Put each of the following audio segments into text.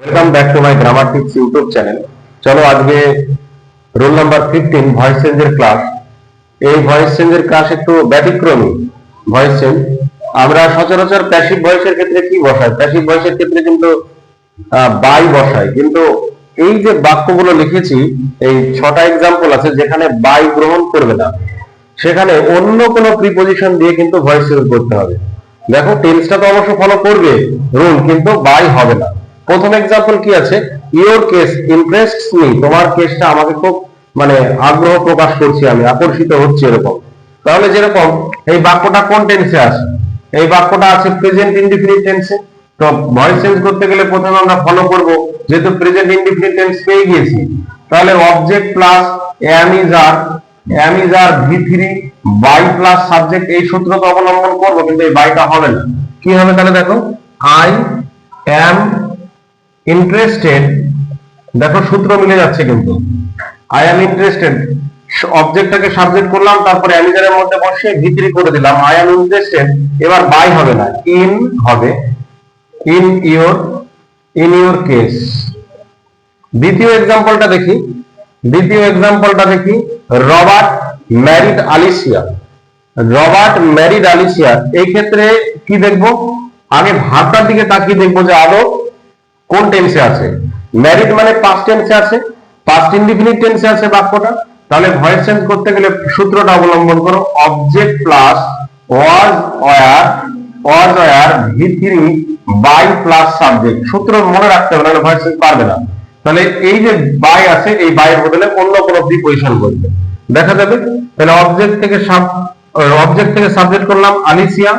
Welcome back to my grammar tips YouTube channel চলো আজকে roll number fifteen voice চেঞ্জের class এই voice চেঞ্জের ক্লাস একটু ব্যতিক্রমী ভয়েস চেঞ্জ আমরা সচরাচর প্যাসিভ ভয়েসের ক্ষেত্রে কি বসাই? প্যাসিভ ভয়েসের ক্ষেত্রে কিন্তু বাই বসাই। কিন্তু এই যে বাক্যগুলো লিখেছি, এই ছটা এক্সাম্পল আছে যেখানে বাই গ্রহণ করবে না। সেখানে অন্য কোনো প্রিপোজিশন দিয়ে কিন্তু ভয়েস চেঞ্জ করতে হবে। দেখো টেন্সটা তো অবশ্য ফলো করবে রুল কিন্তু বাই হবে না। প্রথম এক্সাম্পল কি আছে? ইওর কেস ইমপ্রেসড মি তোমার কেসটা আমাকে খুব মানে আগ্রহ প্রকাশ করছি আমি, আকর্ষিত হচ্ছে এরকম। তাহলে যেরকম, এই বাক্যটা কোন টেন্সে আছে? এই বাক্যটা আছে প্রেজেন্ট ইনডিফিনিট টেন্সে তো ভয়েস চেঞ্জ করতে গেলে প্রথমে আমরা ফলো করব, যেহেতু প্রেজেন্ট ইনডিফিনিট টেন্স পেয়ে গিয়েছি। তাহলে object plus am is are am is are V three by plus subject এই সূত্র তো অবলম্বন করব, কিন্তু এই বাইটা হবে না। কি হবে তাহলে দেখো? আই এম ইন্টারেস্টেড দেখো সূত্র মিলে যাচ্ছে কিন্তু। আই এম ইন্টারেস্টেড অবজেক্টটাকে সাবজেক্ট করলাম, তারপরে অ্যামিজারের মধ্যে বসে ভিতরি করে দিলাম। আই এম ইন্টারেস্টেড এবার বাই হবে না। ইন হবে। In your in your case দ্বিতীয় এক্সাম্পলটা দেখি। দ্বিতীয় এক্সাম্পলটা দেখি। Robert married Alicia. Robert married Alicia, এই ক্ষেত্রে কি দেখব? আগে ভাবটার দিকে তাকিয়ে দেখব যে আদৌ কোন টেন্সে আছে? ম্যারিড মানে পাস্ট টেন্সে আছে পাস্ট ইনডিফিনিট টেন্সে আছে বাক্যটা। তাহলে ভয়েস চেঞ্জ করতে গেলে সূত্রটা অবলম্বন করো object plus was were was were V by plus subject সূত্র মনে রাখতে হবে, নাহলে ভয়েস চেঞ্জ পারবে না। তাহলে এই যে বাই আছে, এই বাইয়ের বদলে অন্য কোনো প্রিপজিশন করবে। দেখা যাবে, তাহলে অবজেক্ট থেকে সাব অবজেক্ট থেকে সাবজেক্ট করলাম, আলিসিয়া।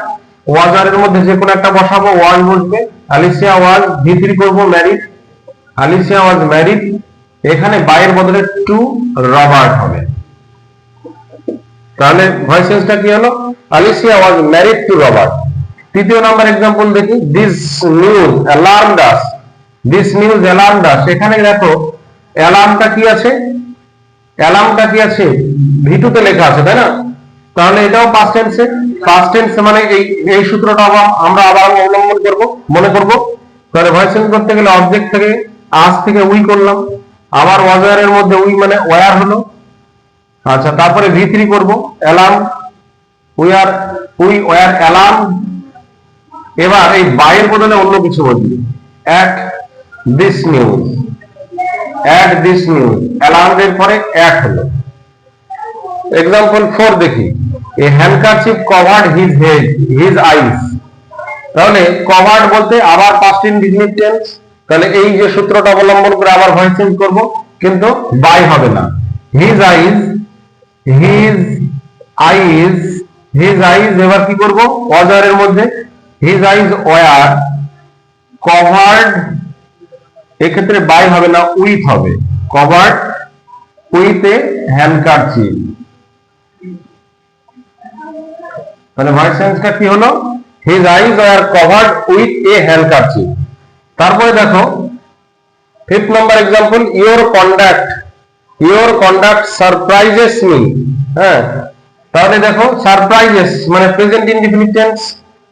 ওয়াজ আর এর মধ্যে যে কোনো একটা বসাবো ওয়াজ বসবে। আলিসিয়া ওয়াজ ভি থ্রি করব ম্যারিড আলিসিয়া ওয়াজ ম্যারিড এখানে বাইয়ের বদলে টু রবার্ট হবে। তাহলে ভয়েস চেঞ্জটা কি হলো? Alicia was married to Robert. তৃতীয় নাম্বার এক্সাম্পল দেখি। This news alarm does this news alarm does এখানে দেখো অ্যালার্মটা কি আছে? অ্যালার্মটা কি আছে? ভিটুতে লেখা আছে, তাই না? তাহলে এটাও পাস্ট টেন্সে পাস্ট টেন্স মানে এই এই সূত্রটা আমরা আবার অবলম্বন করব, মনে করব। তাহলে ভয়েস চেঞ্জ করতে গেলে অবজেক্ট থেকে আজ থেকে উই করলাম। আবার ওয়াজার এর মধ্যে উই মানে ওয়ার হলো। আচ্ছা তারপরে ভি থ্রি করব alarm we are we were alarm এবার এই বাইয়ের বদলে অন্য কিছু বলবি at this news at this news alarm এর পরে অ্যাট হলো। এক্সাম্পল ফোর দেখি। A handkerchief covered his head his eyes তাহলে কভার্ড বলতে আবার পাস্ট ইনডিফিনিট টেন্স তাহলে এই যে সূত্রটা অবলম্বন করে আবার ভয়েস চেঞ্জ করব, কিন্তু বাই হবে না। His eyes his eyes his eyes এবার কি করব? অজারের মধ্যে। হিজ আইজ ওয়ার কভার্ড এক্ষেত্রে বাই হবে না উইথ হবে। কভার্ড উইথ এ হ্যান্ডকারচিপ তাহলে ভয়েস চেঞ্জটা কি হলো? His eyes R covered with a handkerchief তারপরে দেখো fifth number example your conduct your conduct surprises me হ্যাঁ তাহলে দেখো সারপ্রাইজেস মানে প্রেজেন্ট ইনডিফিনিট টেন্স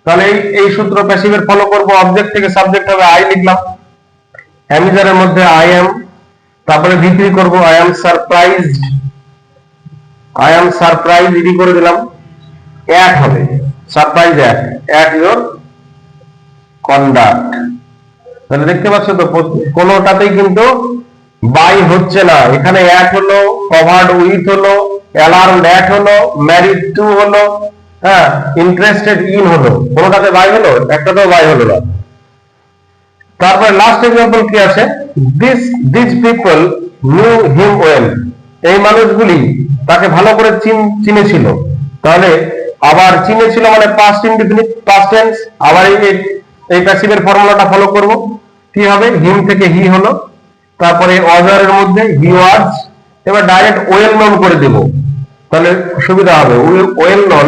তাহলে এই সূত্র প্যাসিভের ফলো করব অবজেক্ট থেকে সাবজেক্ট হবে আই লিখলাম। অ্যামিজারের মধ্যে আই এম তারপরে ভিত্রি করব I am surprised I am surprise E D করে দিলাম। অ্যাট হবে। সারপ্রাইজ অ্যাট ইওর কন্ডাক্ট তাহলে দেখতে পাচ্ছ তো কোনোটাতেই কিন্তু বাই হচ্ছে না। এখানে অ্যাট হলো কভার্ড উইথ হলো অ্যালার্ম হলো ম্যারিড টু হলো হ্যাঁ ইন্টারেস্টেড ইন হলো। কোনোটাতে বাই হলো? একটাতেও বাই হলো না। তারপরে লাস্ট এক্সাম্পল কি আছে? This this people knew him well এই মানুষগুলি তাকে ভালো করে চিনেছিল। তাহলে আবার চিনেছিল মানে পাস্ট ইনডিফিনিট পাস্ট টেন্স আবার এই এই প্যাসিভের ফর্মুলাটা ফলো করব। কি হবে? হিম থেকে হি হলো। তারপরে অজারের মধ্যে হি ওয়াজ এবার ডাইরেক্ট ওয়েল নন করে দেব। তাহলে সুবিধা হবে। Well known